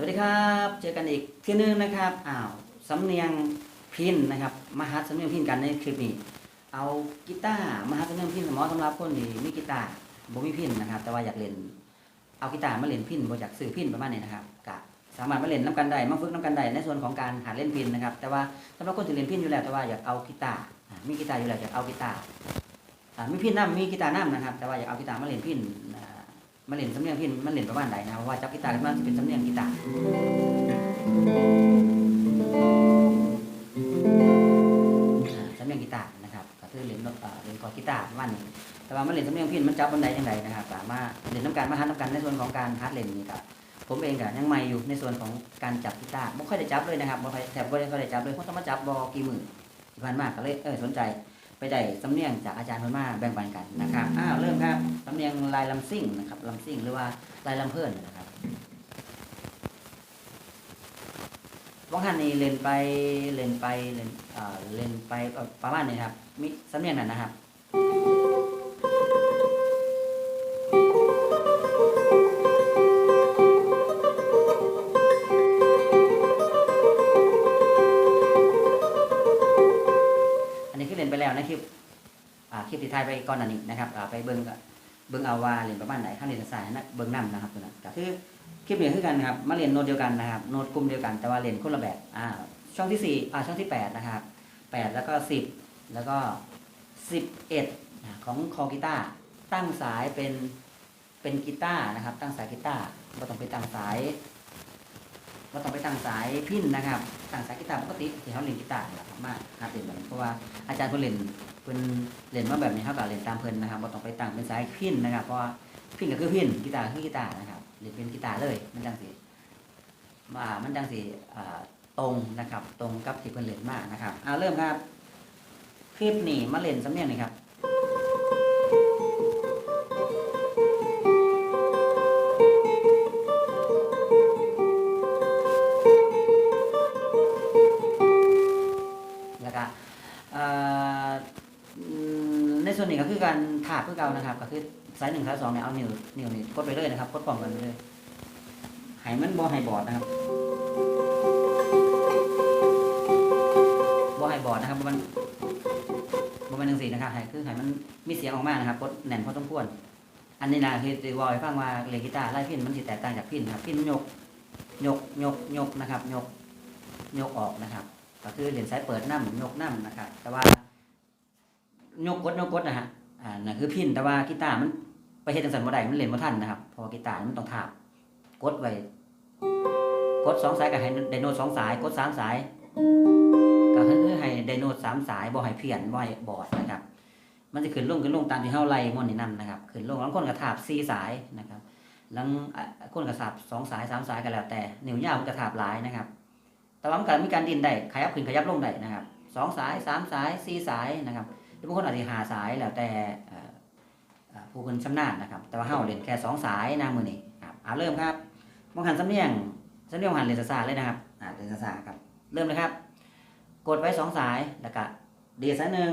วัสดีครับ เจอกันอีกทีนึงนะครับอ้าวสำเนียงพินนะครับมาหัดสำเนียงพินกันในคลิปนี้ เอากีตาร์มาหัดสำเนียงพินสมอสำหรับคนที่มีกีตาร์บ่มีพินนะครับ แต่ว่าอยากเล่นเอากีตาร์มาเล่นพินบ่อยากซื้อพินประมาณนี้นะครับกะสามารถมาเล่นน้ำกันได้มาฝึกน้ำกันได้ในส่วนของการหัดเล่นพินนะครับ แต่ว่าสำหรับคนที่เล่นพินอยู่แล้วแต่ว่าอยากเอากีตาร์อ่ามีกีตาร์อยู่แล้วอยากเอากีตาร์อ่ามีพินน้ำมีกีตาร์น้ำนะครับ แต่ว่าอยากเอากีตาร์มาเล่นพิน มาเล่นสำเนียงพินมาเล่นประมาณไหนนะครับเพราะว่าจับกีตาร์ขึ้นจะเป็นสำเนียงกีตาร์สำเนียงกีตาร์นะครับก็คือเล่นดนเล่นกอร์กีตาร์ประมาณนี้แต่ว่ามันเล่นสำเนียงพินมันจับบันไดยังไงนะครับสามารถเล่นน้ำการมาฮัดน้ำกันในส่วนของการฮัดเล่นนี่ครับผมเองก็ยังใหม่อยู่ในส่วนของการจับกีตาร์ไม่ค่อยได้จับเลยนะครับไม่ค่อยแทบไม่ค่อยได้จับเลยเพราะต้องมาจับบอกกี่มือที่ผ่านมากก็เลยเออสนใจไปได้สำเนียงจากอาจารย์คนมาแบ่งปันกันนะครับอ้าวเริ่มครับ สำเนียงลายลำซิ่งนะครับลำซิ่งหรือว่าลายลำเพิ่นนะครับว่างหันนี่เล่นไปเล่นไปเล่นเอ่อเล่นไปประมาณนี้ครับมีสำเนียงนั้นนะครับอันนี้คือเล่นไปแล้วนะคลิปอ่าคลิปที่ถ่ายไปก่อนหน้านี้นะครับอ่าไปเบิ่งก็ เบิ้งเอาว่าเรียนประมาณไหนข้างเรียนสายนะเบิ้งนํนะครับตัวนั้นก็คือคลิปเรียนคือกันนะครับมาเรียนโน้ตเดียวกันนะครับโน้ตกลุ่มเดียวกันแต่ว่าเรียนคนละแบบอ่าช่องที่สี่อ่าช่องที่แปดนะครับแปดแล้วก็สิบแล้วก็สิบเอ็ดของคอกีตาร์ตั้งสายเป็นเป็นกีตาร์นะครับ ตั้งสายกีตาร์เราต้องไปตั้งสาย เราต้องไปตั้งสายพินนะครับตั้งสายกีตาร์ปกติที่เขาเล่นกีตาร์นี่แหละครับมาหัดเล่นแบบเพราะว่าอาจารย์เพิ่นเล่นเพิ่นเล่นมาแบบนี้เขาก็เล่นตามเพิ่นนะครับเราต้องไปตั้งเป็นสายพินนะครับ เพราะว่าพินก็คือพินกีตาร์ก็คือกีตาร์นะครับหรือเป็นกีตาร์เลยมันจังสีมามันจังสีตรงนะครับ ตรงกับที่เพิ่นเล่นมากนะครับเอาเริ่มครับคลิปนี้มาเล่นสำเนียงนี่อยครับ ส่วนนี้ก็คือการถาบเพื่อเกานะครับ ก็คือสายหนึ่งสายสองเนี่ยเอานิ้วนิ้วนี่กดไปเลยนะครับกดพร้อมกันไปเลยให้มันบ่ให้บอดนะครับบ่ให้บอดนะครับบ่มันบ่เป็นจังซี่นะครับให้คือให้มันมีเสียงออกมานะครับกดแน่นพอสมควรอันนี้นะคือสิเว่าให้ฟังว่าเลกีตาไล่พินมันสิแตกต่างจากพินนะครับพินยกยกยกยกนะครับ ยกยกออกนะครับ ก็คือเหรียญสายเปิดน้ำยกน้ำนะครับ แต่ว่า ยกกดยกกดนะฮะอ่านั่นคือพินแต่ว่ากีตาร์มันไปเฮ็ดจังซั่นบ่ได้มันเล่นบ่ทันนะครับเพราะว่ากีตาร์มันต้องทาบกดไว้กดสองสายก็ให้ไดโนตสองสายกดสามสายก็คือให้ไดโนตสามสายบ่ให้เพี้ยนบ่ให้บอดนะครับ มันจะขึ้นลงขึ้นลงตามที่เฮาไล่ม่วนนี่นํนะครับขึ้นลงบางคนก็ทาบสี่สายนะครับบางอะคนก็ทาบสองสายสามสายก็แล้วแต่นิ้วยาวมันก็ทาบหลายนะครับ แต่ว่ามันก็มีการดินได้ขยับขึ้นขยับลงได้นะครับสองสายสามสายสี่สายนะครับ หรือบางคนอาจจะหาสายแล้วแต่ผู้คนชำนาญนะครับ แต่ว่าเฮาเล่นแค่สองสายนะมือนี่ครับเอาเริ่มครับมองหันสำเนียงสำเนียงหันเลนซาๆเลยนะครับอ่าเลนซาๆครับ เริ่มเลยครับ กดไว้สองสายแล้วก็เดียสายหนึ่ง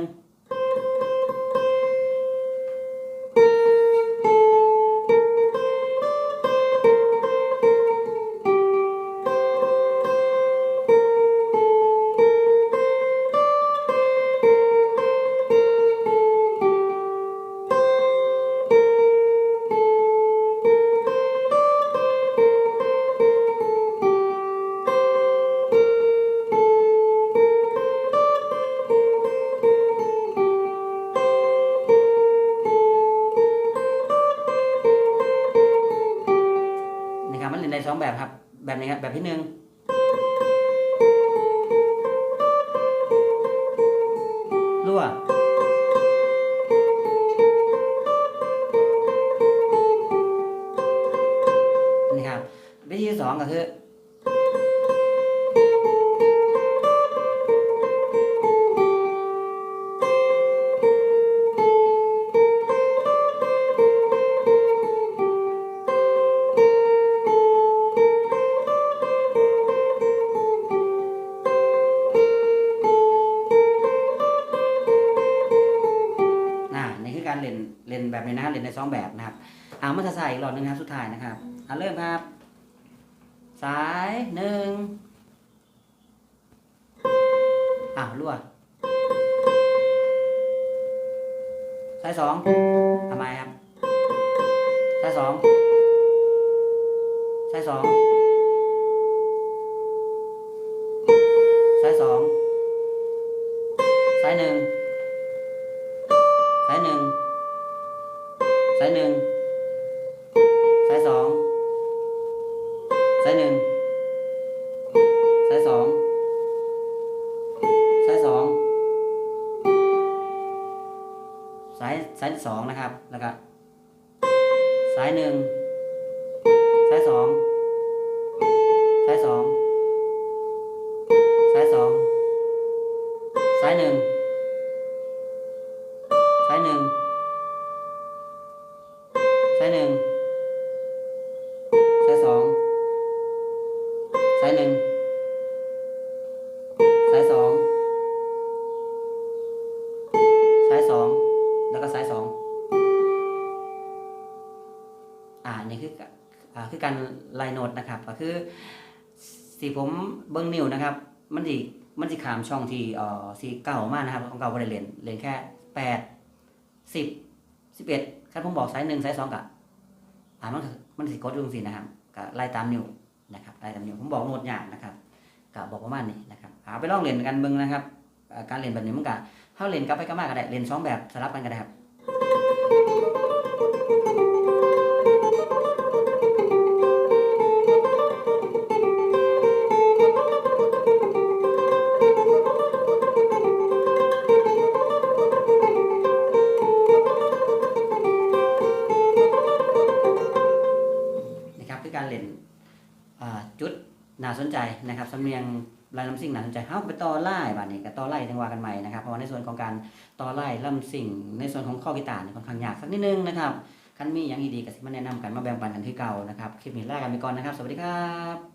องแบบครับ แบบนี้ครับแบบที่หนึ่งรั่วนี่ครับวิธีที่สองก็คือ รเล่นแบบนี้นะครับเล่นในสองแบบนะครับเอามาใส่อีกรอบหนึงนะครับสุดท้ายนะครับเอาเริ่มครับ สายหนึ่งอ้าวรั่วสายสองทำไมครับสายสองสายสอง สายหนึ่งสายสองสายสองสายสายสองนะครับ แล้วก็สายหนึ่ง อ่านี่คืออ่าคือการไล่โน้ตนะครับ ก็คือสีผมเบิ้งนิ้วนะครับ มันสิมันสิขามช่องที่เอ่อสีเก่ามากนะครับของเก่าบริเลนเลนแค่แปดสิบสิบเอ็ดคันผมบอกสายหนึ่งสายสองกะอ่ามันมันสิกดอยู่งสีนะครับก็ไล่ตามนิ้วนะครับไล่ตามนิ้วผมบอกโน้ตอย่างนะครับก็บอกประมาณนี้นะครับหาไปลองเล่นกันเบิ้งนะครับ การเล่นแบบนี้มันก็เข้าเล่นกับไปกลับมาก็ได้เล่นสองแบบสลับกันก็ได้ครับนะครับ สนใจนะครับสำเนียงลายลำสิ่งน่าสนใจเฮ้าไปต่อไล่บาดนี้ก็ต่อไล่จังหวะกันใหม่นะครับเพราะว่าในส่วนของการต่อไล่ลำสิ่ง ในส่วนของข้อกีตาร์นี่ค่อนข้างยากสักนิดนึงนะครับคันมีอย่างดีๆก็สิมาแนะนำกันมาแบ่งปันกันที่เก่านะครับคลิปนี้ลากันไปก่อนนะครับ สวัสดีครับ